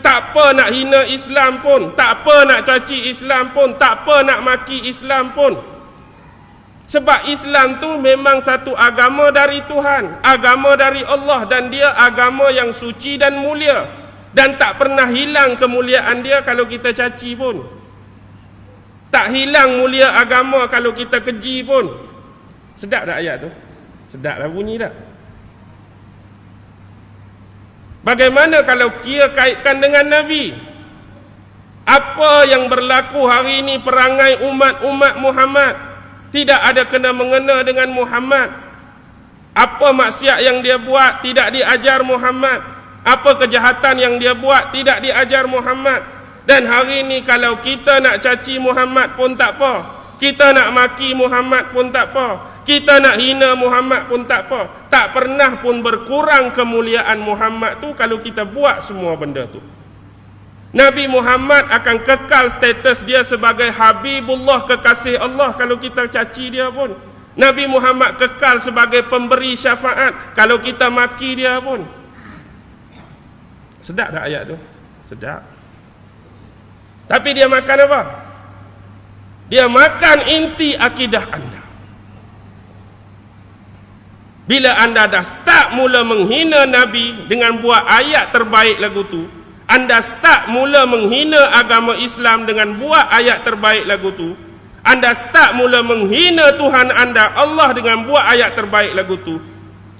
tak apa nak hina Islam pun, tak apa nak caci Islam pun, tak apa nak maki Islam pun. Sebab Islam tu memang satu agama dari Tuhan, agama dari Allah dan dia agama yang suci dan mulia dan tak pernah hilang kemuliaan dia kalau kita caci pun. Tak hilang mulia agama kalau kita keji pun. Sedap tak ayat tu? Sedap lah bunyi tak? Bagaimana kalau kia kaitkan dengan Nabi? Apa yang berlaku hari ini perangai umat-umat Muhammad tidak ada kena mengena dengan Muhammad. Apa maksiat yang dia buat tidak diajar Muhammad. Apa kejahatan yang dia buat tidak diajar Muhammad. Dan hari ini kalau kita nak caci Muhammad pun tak apa. Kita nak maki Muhammad pun tak apa. Kita nak hina Muhammad pun tak apa. Tak pernah pun berkurang kemuliaan Muhammad tu kalau kita buat semua benda tu. Nabi Muhammad akan kekal status dia sebagai Habibullah kekasih Allah kalau kita caci dia pun. Nabi Muhammad kekal sebagai pemberi syafaat kalau kita maki dia pun. Sedap tak ayat tu? Sedap. Tapi dia makan apa? Dia makan inti akidah anda. Bila anda dah start mula menghina Nabi dengan buat ayat terbaik lagu tu, anda start mula menghina agama Islam dengan buat ayat terbaik lagu tu, anda start mula menghina Tuhan anda Allah dengan buat ayat terbaik lagu tu,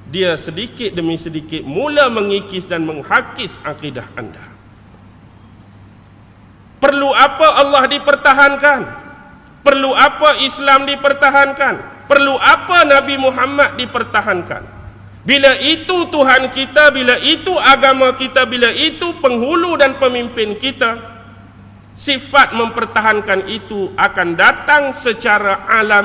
dia sedikit demi sedikit mula mengikis dan menghakis akidah anda. Perlu apa Allah dipertahankan? Perlu apa Islam dipertahankan? Perlu apa Nabi Muhammad dipertahankan? Bila itu Tuhan kita, bila itu agama kita, bila itu penghulu dan pemimpin kita, sifat mempertahankan itu akan datang secara alami.